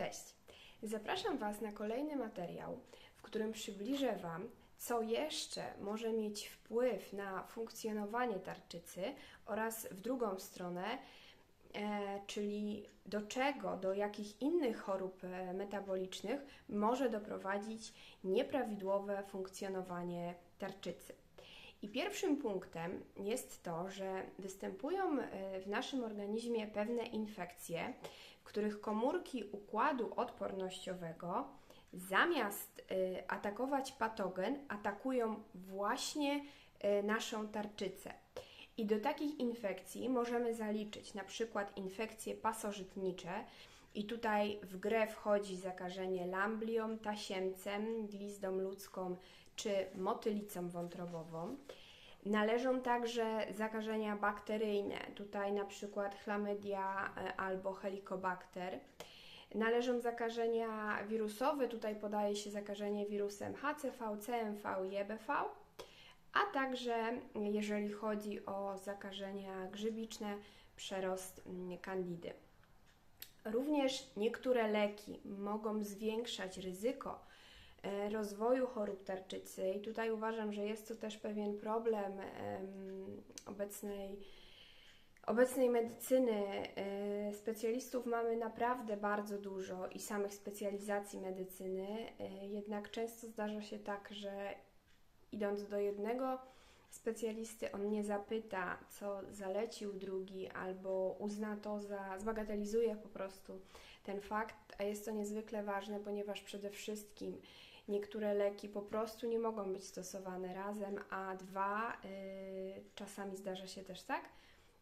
Cześć! Zapraszam Was na kolejny materiał, w którym przybliżę Wam, co jeszcze może mieć wpływ na funkcjonowanie tarczycy oraz w drugą stronę, e, czyli do czego, do jakich innych chorób e, metabolicznych może doprowadzić nieprawidłowe funkcjonowanie tarczycy. I pierwszym punktem jest to, że występują e, w naszym organizmie pewne infekcje, w których komórki układu odpornościowego zamiast e, atakować patogen, atakują właśnie e, naszą tarczycę. I do takich infekcji możemy zaliczyć na przykład infekcje pasożytnicze, i tutaj w grę wchodzi zakażenie lamblią, tasiemcem, glizdą ludzką czy motylicą wątrobową. Należą także zakażenia bakteryjne, tutaj na przykład chlamydia e, albo helicobacter. Należą zakażenia wirusowe, tutaj podaje się zakażenie wirusem HCV, CMV i EBV, a także jeżeli chodzi o zakażenia grzybiczne, przerost kandidy. Również niektóre leki mogą zwiększać ryzyko rozwoju chorób tarczycy. I tutaj uważam, że jest to też pewien problem obecnej, obecnej medycyny. E, specjalistów mamy naprawdę bardzo dużo i samych specjalizacji medycyny, e, jednak często zdarza się tak, że idąc do jednego specjalisty, on nie zapyta, co zalecił drugi, albo uzna to za, zbagatelizuje po prostu ten fakt, a jest to niezwykle ważne, ponieważ przede wszystkim niektóre leki po prostu nie mogą być stosowane razem, a dwa, yy, czasami zdarza się też tak,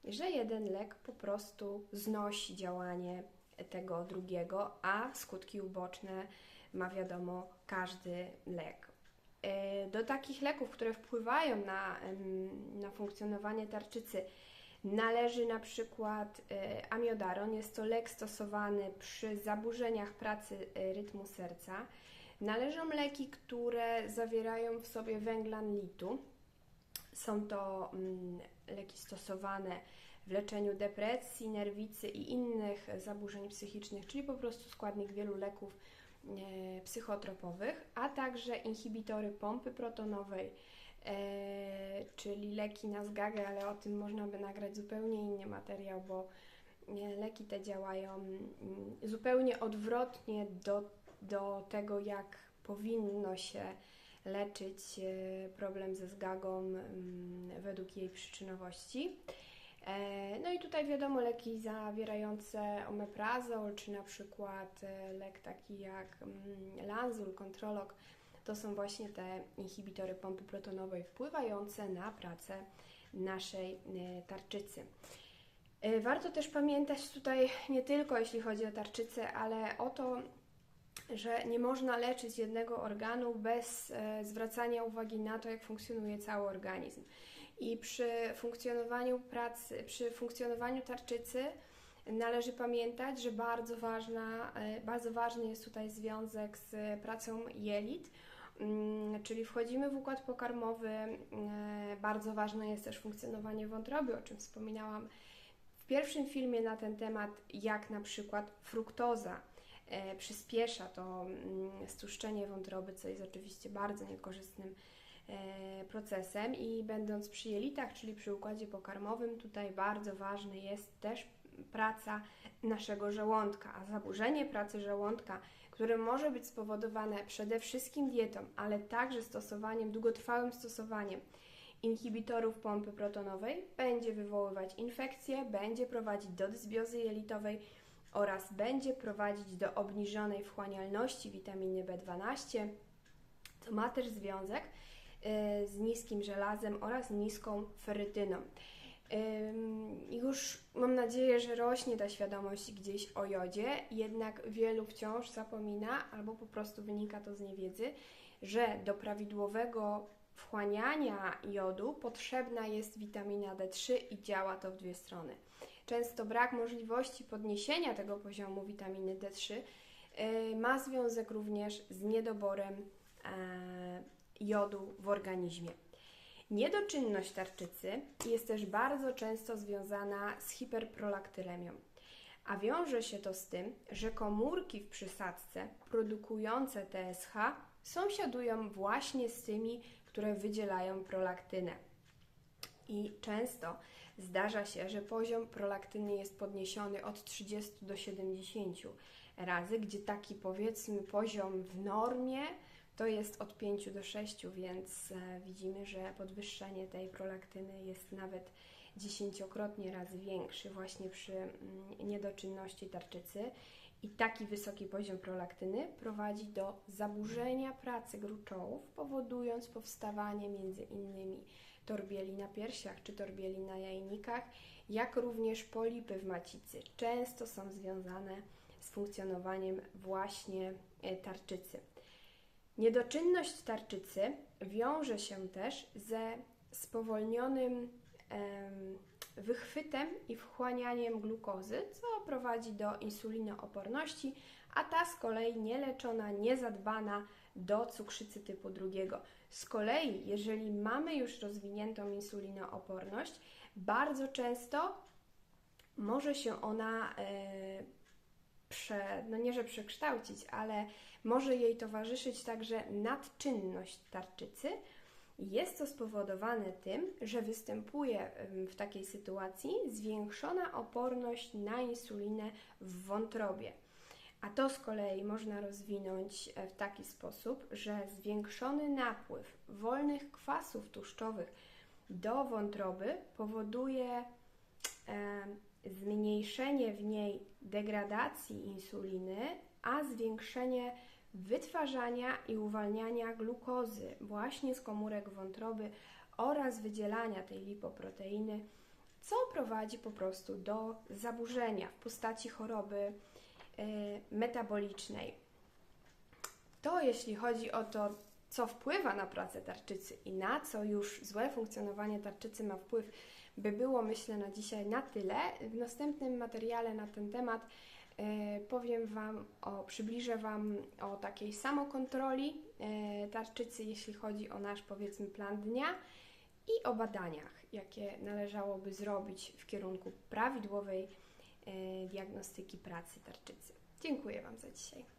że jeden lek po prostu znosi działanie tego drugiego, a skutki uboczne ma wiadomo każdy lek. E, do takich leków, które wpływają na, na funkcjonowanie tarczycy, należy na przykład e, amiodaron. Jest to lek stosowany przy zaburzeniach pracy e, rytmu serca. Należą leki, które zawierają w sobie węglan litu. Są to mm, leki stosowane w leczeniu depresji, nerwicy i innych zaburzeń psychicznych, czyli po prostu składnik wielu leków E, psychotropowych, a także inhibitory pompy protonowej, e, czyli leki na zgagę, ale o tym można by nagrać zupełnie inny materiał, bo e, leki te działają mm, zupełnie odwrotnie do, do tego, jak powinno się leczyć problem ze zgagą mm, według jej przyczynowości. E, no i tutaj wiadomo leki zawierające omeprazol, czy na przykład e, lek taki jak mm, Lanzul, Kontrolog, to są właśnie te inhibitory pompy protonowej wpływające na pracę naszej e, tarczycy. Warto też pamiętać tutaj nie tylko jeśli chodzi o tarczycę, ale o to, że nie można leczyć jednego organu bez zwracania uwagi na to, jak funkcjonuje cały organizm. I przy funkcjonowaniu pracy, przy funkcjonowaniu tarczycy należy pamiętać, że bardzo, ważna, e, bardzo ważny jest tutaj związek z pracą jelit, mm, czyli wchodzimy w układ pokarmowy. E, bardzo ważne jest też funkcjonowanie wątroby, o czym wspominałam w pierwszym filmie na ten temat, jak na przykład fruktoza e, przyspiesza to mm, stłuszczenie wątroby, co jest oczywiście bardzo niekorzystnym E, procesem. I będąc przy jelitach, czyli przy układzie pokarmowym, tutaj bardzo ważny jest też praca naszego żołądka, a zaburzenie pracy żołądka, które może być spowodowane przede wszystkim dietą, ale także stosowaniem, długotrwałym stosowaniem inhibitorów pompy protonowej, będzie wywoływać infekcje, będzie prowadzić do dysbiozy jelitowej oraz będzie prowadzić do obniżonej wchłanialności witaminy B12. To ma też związek Y, z niskim żelazem oraz niską ferytyną. Już mam nadzieję, że rośnie ta świadomość gdzieś o jodzie, jednak wielu wciąż zapomina albo po prostu wynika to z niewiedzy, że do prawidłowego wchłaniania jodu potrzebna jest witamina D3 i działa to w dwie strony. Często brak możliwości podniesienia tego poziomu witaminy D3 y, ma związek również z niedoborem e, jodu w organizmie. Niedoczynność tarczycy jest też bardzo często związana z hiperprolaktylemią. a wiąże się to z tym, że komórki w przysadce produkujące TSH sąsiadują właśnie z tymi, które wydzielają prolaktynę. I często zdarza się, że poziom prolaktyny jest podniesiony od 30 do 70 razy, gdzie taki powiedzmy poziom w normie to jest od 5 do 6, więc e, widzimy, że podwyższenie tej prolaktyny jest nawet dziesięciokrotnie razy większy właśnie przy mm, niedoczynności tarczycy. I taki wysoki poziom prolaktyny prowadzi do zaburzenia pracy gruczołów, powodując powstawanie między innymi torbieli na piersiach czy torbieli na jajnikach, jak również polipy w macicy. Często są związane z funkcjonowaniem właśnie e, tarczycy. Niedoczynność tarczycy wiąże się też ze spowolnionym wychwytem i wchłanianiem glukozy, co prowadzi do insulinooporności, a ta z kolei nieleczona, niezadbana do cukrzycy typu drugiego. Z kolei, jeżeli mamy już rozwiniętą insulinooporność, bardzo często może się ona e, prze, no nie że przekształcić, ale może jej towarzyszyć także nadczynność tarczycy. Jest to spowodowane tym, że występuje w takiej sytuacji zwiększona oporność na insulinę w wątrobie. A to z kolei można rozwinąć e, w taki sposób, że zwiększony napływ wolnych kwasów tłuszczowych do wątroby powoduje e, zmniejszenie w niej degradacji insuliny, a zwiększenie wytwarzania i uwalniania glukozy właśnie z komórek wątroby oraz wydzielania tej lipoproteiny, co prowadzi po prostu do zaburzenia w postaci choroby metabolicznej. To jeśli chodzi o to, co wpływa na pracę tarczycy i na co już złe funkcjonowanie tarczycy ma wpływ, by było myślę na dzisiaj na tyle. W następnym materiale na ten temat E, powiem Wam o, przybliżę Wam o takiej samokontroli e, tarczycy, jeśli chodzi o nasz powiedzmy plan dnia i o badaniach, jakie należałoby zrobić w kierunku prawidłowej diagnostyki pracy tarczycy. Dziękuję Wam za dzisiaj.